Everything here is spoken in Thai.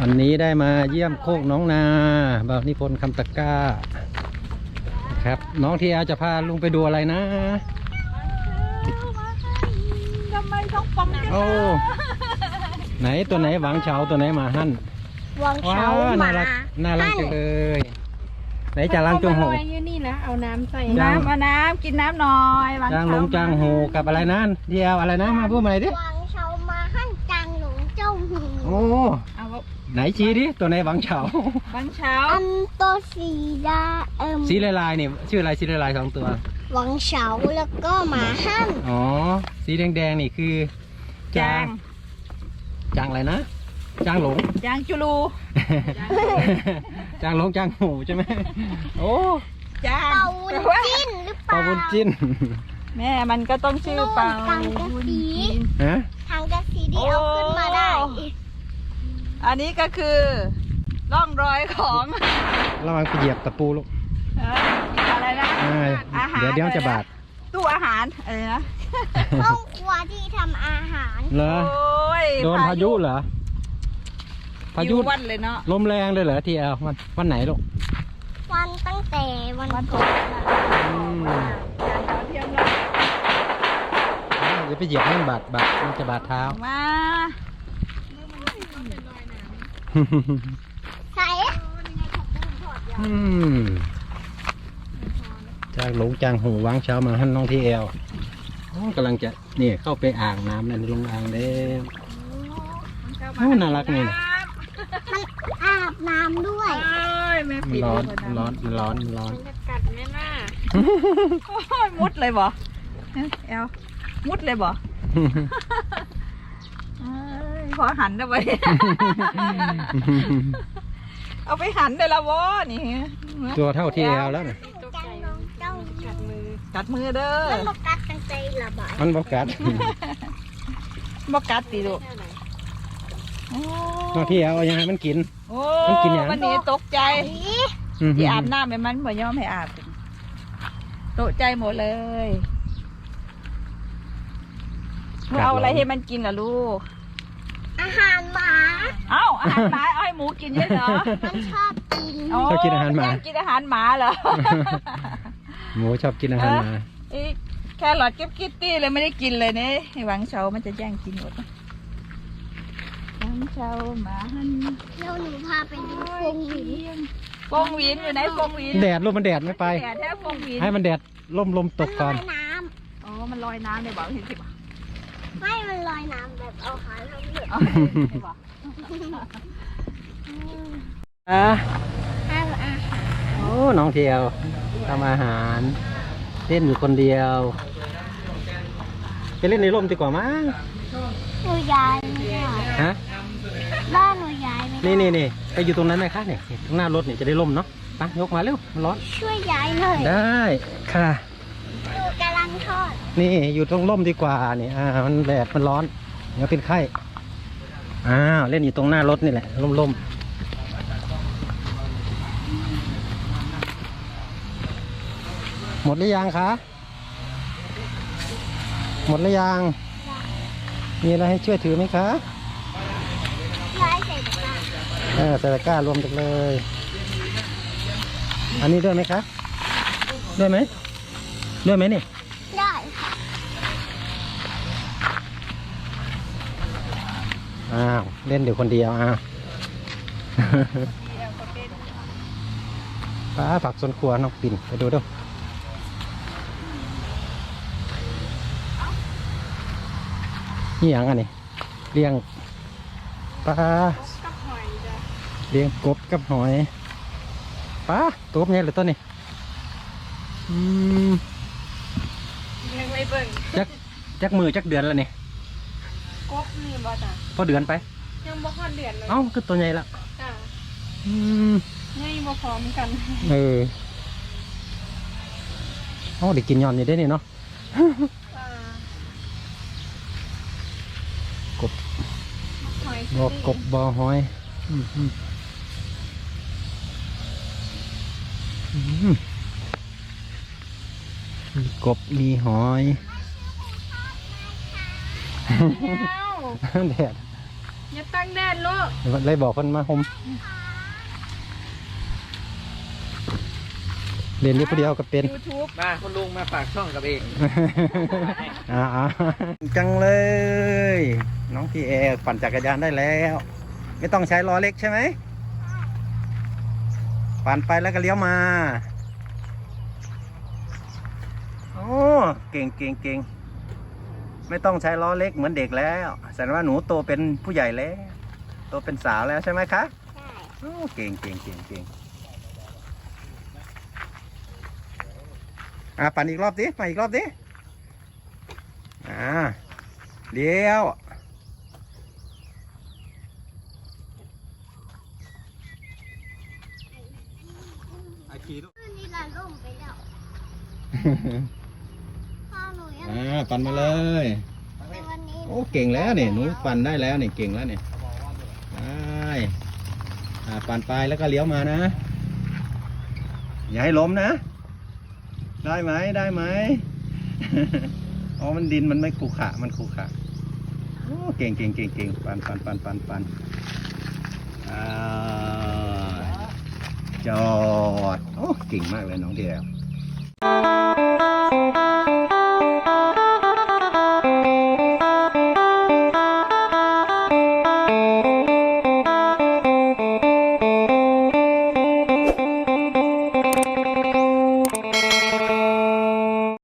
วันนี้ได้มาเยี่ยมโคกน้องนาบ่าวนิพนธ์คำตะก้าครับ น้องทีอาจะพาลุงไปดูอะไรนะทำไมต้องปองโอ้ไหนตัวไหนหวังเฉาตัวไหนหมาหั่นวังว้าเช้าวหน่ามารักน่ารักจังเลย ไหนจะล้างจงหูเอยู่นี่นะ เอาน้ำใส่จ้าง น้ำมาน้ำกินน้ำหน่อยวางจงลงจางหูกับอะไรนั่นเดียวอะไรนะมาพูดมาหน่ดิวังเช้ามาหั่นจังหลงเจ้าหูโอ้ ไหนชี้ดิตัวไหนหวังเฉา บางเช้าอันโตสีดาเอิมสีลายๆนี่ชื่ออะไรสีลายๆสองตัววังเช้าแล้วก็หมาหั่นอ๋อ สีแดงๆนี่คือจางจางอะไรนะ จางหลง จางจุลู จางหลงจางหูใช่ไหมโอ้จางเป่าวุ้นจิ้นหรือเปปลาล่า บุญจิ้นแม่มันก็ต้องชื่อเปล่ากังกะสีฮะ ทางกระสีที่เอาขึ้นมาได้อั นนี้ก็คือร่องรอยของระวังไปเหยียบตะปูลูกเอ่ออะไรนะอ่าอาหารเดี๋ยวเดี๋ยวจะบาดตู้อาหารอะไรนะห้องครัวที่ทำอาหาร เหรอ โอ้ยโดนพายุเหรอ พายุอยู่วันเลยเนาะลมแรงเลยเหรอทีเอลวันวันไหนลูกวันตั้งแต่วันวันก่ก่ออนนอืมการดาวเทียมเราอย่าไปเหยียบให้มันบาดบาดมันจะบาดเท้ามา ใส่อืมจางหลงจางหูวางเช้ามาให้น้องทีเอลกำลังจะนี่เข้าไปอ่างน้ำนั่นลงอ่างแล้วโอ้น่ารักนี่นะมันอาบน้ำด้วยเอ้ยแม่มันปิดร้อนเลยมันร้อนมันร้อนมันร้อนกัดแม่น่าโอ้ยมุดเลยบ่เอลมุดเลยบ่เอ้ ยพอหันได้ไปเอาไปหันได้ละวะนี่ตัวเท่าทีเอลแล้วนะจังน้องเจ้ากัดมือกัดมือเด้อมันมากัดตั้งใจระบายมันบอกกัดบ่กัดติลูกโอ้น้องทีเอลเอายังไงมันกินโอ้มันกินหยังวันนี้ตกใจอีที่อาบน้ำให้มันบ่ยอมให้อาบตกใจหมดเลยเอาอะไรให้มันกินล่ะลูก อาหารหมา เอ้าอาหารหมาเอาให้หมูกินใช่เหรอมันชอบกินโชอบกินอาหารหมาย่งกินอาหารหมาเหรอ หมูชอบกินอาหารหมา ไอ้แครอทกิ๊บกิ๊บตี้เลยไม่ได้กินเลยเนี่ยไอ้หวังเชามันจะแย่งกินหมดหวังเชาหมาหันแล้วหนูพาไปดูโคงหวีฟงหวินอยู่ไหนฟงหวินแดดลมมันแดดไม่ไป แดดแท้ฟงหวินให้มันแดดลมลมตกก่อน มันลอยน้อ๋อ มันลอยน้ำเลยบอกเห็นสิบอกำ ไม่มันลอยน้ำแบบเอาขาทำเหลืออ๋อเห็นสิบอกอะให้อาหารโอ้น้องเทียวทำอาหารเล่นอยู่คนเดียว ไปเล่นในร่มดีกว่ามั้งหนูย้ายไม่ได้ฮะบ้านหนูย้ายไม่ได้นี่นี่นี่ไปอยู่ตรงนั้นไหมคะเนี่ยตรงหน้ารถเนี่ยจะได้ร่มเนาะไปยกมาเร็วมันร้อนช่วยย้ายหน่อยได้ค่ะหนู กำลังทอด นี่อยู่ตรงร่มดีกว่านี่อ่ามันแดดมันร้อน เดี๋ยวเป็นไข้อ้าวเล่นอยู่ตรงหน้ารถนี่แหละร่มร่มหมดหรือยังคะ หมดหรือยัง มีอะไรให้ช่วยถือไหมคะย้ายใส่ตะกร้าเออใส่ตะกร้ารวมกันเลย อันนี้ด้วยไหมคะ ด้วยไหม ด้วยไหมนี่ อ้าว เล่นเดี๋ยวคนเดียวอ้าวป้าผักสวนครัวน้องปิ่นไปดูดูนี่อย่างอันนี้เลี้ยงปลาเลี้ยงกบกับหอยปลาตัวกบเนี่ยหรือตัวนี้อืมยังไม่เบิ่งจักจักมือจักเดือนแล้วนี่ กบนี่บ่จ้ะพอเดือนไป ยังบ่พอเดือนเลยเอ้าก็ตัวใหญ่ละจ้ะอืมยังบ่พร้อมกันเออโอ้เด็กกินยอนอยู่ได้นี่เนาะกบหอยบอกกบบอหอยอืมอืมอืมมีกบมีหอย แดดอย่าตั้งแดนลูกเลยบอกคนมาหมเรียนนี้ผู้เดียวก็เป็นยูทูบมาคุณลุงมาฝากช่องกับเองอ่าๆจังเลย น้องพี่แอร์ปั่นจักรยานได้แล้ว ไม่ต้องใช้ล้อเล็กใช่ไหมปั่นไปแล้วก็เลี้ยวมา โอ้ เก่งเก่งเก่ง ไม่ต้องใช้ล้อเล็กเหมือนเด็กแล้วแสดงว่าหนูโตเป็นผู้ใหญ่แล้วโตเป็นสาวแล้วใช่ไหมคะใช่โอ้เก่งเก่งเก่งเก่งอะปั่นอีกรอบดิปั่นอีกรอบดิอ่าเลี้ยวนี่เราล่มไปแล้วพ่อหนู ยังอ่าปั่นมาเลยในวันนี้โอ้เก่งแล้วเนี่ยหนูปั่นได้แล้วเนี่ยเก่งแล้วเนี่ยได้อ่าปั่นไปแล้วก็เลี้ยวมานะ อย่าให้ล้มนะ ได้ไหมได้ไหม อ๋อมันดินมันไม่ขรุขระมันขรุขระโอ้เก่งเก่งเก่งเก่งปั่นปั่นปั่นปั่นปั่นอ่าจอด โอ้เก่งมากเลยน้องเดียว